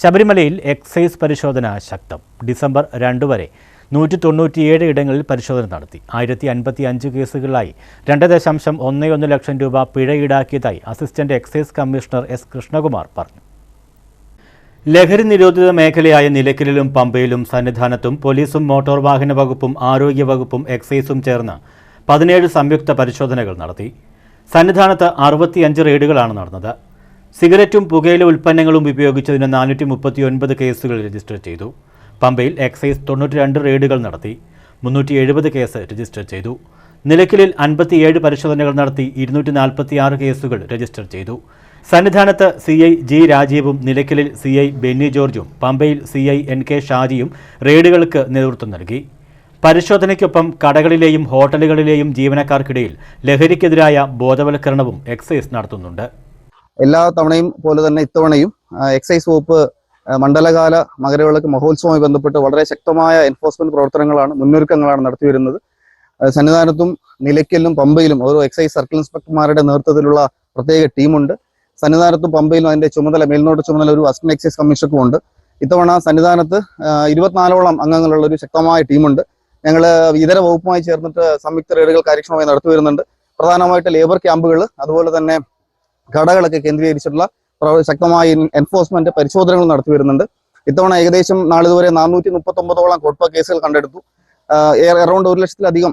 ശബരിമലയിൽ എക്സൈസ് പരിശോധന ശക്തം. ഡിസംബർ രണ്ട് വരെ നൂറ്റി തൊണ്ണൂറ്റിയേഴ് ഇടങ്ങളിൽ പരിശോധന നടത്തി. ആയിരത്തി അൻപത്തി അഞ്ച് കേസുകളിലായി രണ്ട് ദശാംശം ഒന്ന് ഒന്ന് ലക്ഷം രൂപ പിഴ ഈടാക്കിയതായി assistant excise commissioner S Krishnakumar പറഞ്ഞു. ലഹരി നിരോധിത മേഖലയായ നിലയ്ക്കലിലും പമ്പയിലും സന്നിധാനത്തും പോലീസും മോട്ടോർ വാഹന വകുപ്പും ആരോഗ്യ വകുപ്പും എക്സൈസും ചേർന്ന് പതിനേഴ് സംയുക്ത പരിശോധനകൾ നടത്തി. സന്നിധാനത്ത് അറുപത്തിയഞ്ച് റെയ്ഡുകളാണ് നടന്നത്. സിഗരറ്റും പുകയില ഉൽപ്പന്നങ്ങളും ഉപയോഗിച്ചതിന് നാനൂറ്റി മുപ്പത്തി ഒൻപത് കേസുകൾ രജിസ്റ്റർ ചെയ്തു. പമ്പയിൽ എക്സൈസ് തൊണ്ണൂറ്റി രണ്ട് റെയ്ഡുകൾ നടത്തി മുന്നൂറ്റി എഴുപത് കേസ് രജിസ്റ്റർ ചെയ്തു. നിലയ്ക്കലിൽ അൻപത്തിയേഴ് പരിശോധനകൾ നടത്തി ഇരുന്നൂറ്റി നാൽപ്പത്തി ആറ് കേസുകൾ രജിസ്റ്റർ ചെയ്തു. സന്നിധാനത്ത് സി ഐ ജി രാജീവും നിലയ്ക്കലിൽ സി ഐ ബെന്നി ജോർജും പമ്പയിൽ സി ഐ എൻ കെ ഷാജിയും റെയ്ഡുകൾക്ക് നേതൃത്വം നൽകി. പരിശോധനയ്ക്കൊപ്പം കടകളിലെയും ഹോട്ടലുകളിലെയും ജീവനക്കാർക്കിടയിൽ ലഹരിക്കെതിരായ ബോധവൽക്കരണവും എക്സൈസ് നടത്തുന്നുണ്ട്. എല്ലാ തവണയും പോലെ തന്നെ ഇത്തവണയും എക്സൈസ് വകുപ്പ് മണ്ഡലകാല മകരവിളക്ക് മഹോത്സവവുമായി ബന്ധപ്പെട്ട് വളരെ ശക്തമായ എൻഫോഴ്സ്മെന്റ് പ്രവർത്തനങ്ങളാണ് മുന്നൊരുക്കങ്ങളാണ് നടത്തിവരുന്നത് സന്നിധാനത്തും നിലയ്ക്കലിലും പമ്പയിലും ഓരോ എക്സൈസ് സർക്കിൾ ഇൻസ്പെക്ടർമാരുടെ നേതൃത്വത്തിലുള്ള പ്രത്യേക ടീമുണ്ട്. സന്നിധാനത്തും പമ്പയിലും അതിന്റെ ചുമതല മേൽനോട്ട ചുമതല ഒരു അസിസ്റ്റന്റ് എക്സൈസ് കമ്മീഷണർക്കും ഉണ്ട്. ഇത്തവണ സന്നിധാനത്ത് ഇരുപത്തിനാലോളം അംഗങ്ങളുള്ള ഒരു ശക്തമായ ടീമുണ്ട്. ഞങ്ങൾ ഇതര വകുപ്പുമായി ചേർന്നിട്ട് സംയുക്ത റെയ്ഡുകൾ കാര്യക്ഷമമായി നടത്തി വരുന്നുണ്ട്. പ്രധാനമായിട്ട് ലേബർ ക്യാമ്പുകൾ അതുപോലെ തന്നെ കടകളൊക്കെ കേന്ദ്രീകരിച്ചിട്ടുള്ള ശക്തമായ എൻഫോഴ്സ്മെന്റ് പരിശോധനകൾ നടത്തി വരുന്നുണ്ട്. ഇത്തവണ ഏകദേശം നാളിതുവരെ നാനൂറ്റി മുപ്പത്തൊമ്പതോളം കുഴപ്പ കേസുകൾ കണ്ടെടുത്തു. എറൗണ്ട് ഒരു ലക്ഷത്തിലധികം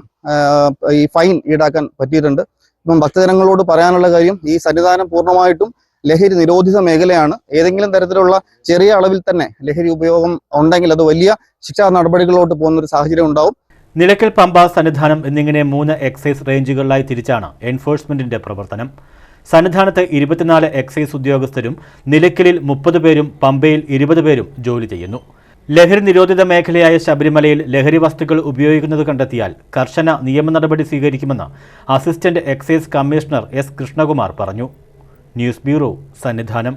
ഈ ഫൈൻ ഈടാക്കാൻ പറ്റിയിട്ടുണ്ട്. ഇപ്പം ഭക്തജനങ്ങളോട് പറയാനുള്ള കാര്യം ഈ സന്നിധാനം പൂർണമായിട്ടും ലഹരി നിരോധിത മേഖലയാണ്. ഏതെങ്കിലും തരത്തിലുള്ള ചെറിയ അളവിൽ തന്നെ ലഹരി ഉപയോഗം ഉണ്ടെങ്കിൽ അത് വലിയ ശിക്ഷാ നടപടികളിലോട്ട് പോകുന്ന ഒരു സാഹചര്യം ഉണ്ടാവും. നിലയ്ക്കൽ പമ്പ സന്നിധാനം എന്നിങ്ങനെ മൂന്ന് എക്സൈസ് റേഞ്ചുകളിലായി തിരിച്ചാണ് എൻഫോഴ്സ്മെന്റിന്റെ പ്രവർത്തനം. സന്നിധാനത്ത് ഇരുപത്തിനാല് എക്സൈസ് ഉദ്യോഗസ്ഥരും നിലയ്ക്കലിൽ മുപ്പത് പേരും പമ്പയിൽ ഇരുപത് പേരും ജോലി ചെയ്യുന്നു. ലഹരി നിരോധിത മേഖലയായ ശബരിമലയിൽ ലഹരി വസ്തുക്കൾ ഉപയോഗിക്കുന്നത് കണ്ടെത്തിയാൽ കർശന നിയമ നടപടി സ്വീകരിക്കുമെന്ന് assistant excise commissioner S Krishnakumar പറഞ്ഞു. News bureau Sannidhanam.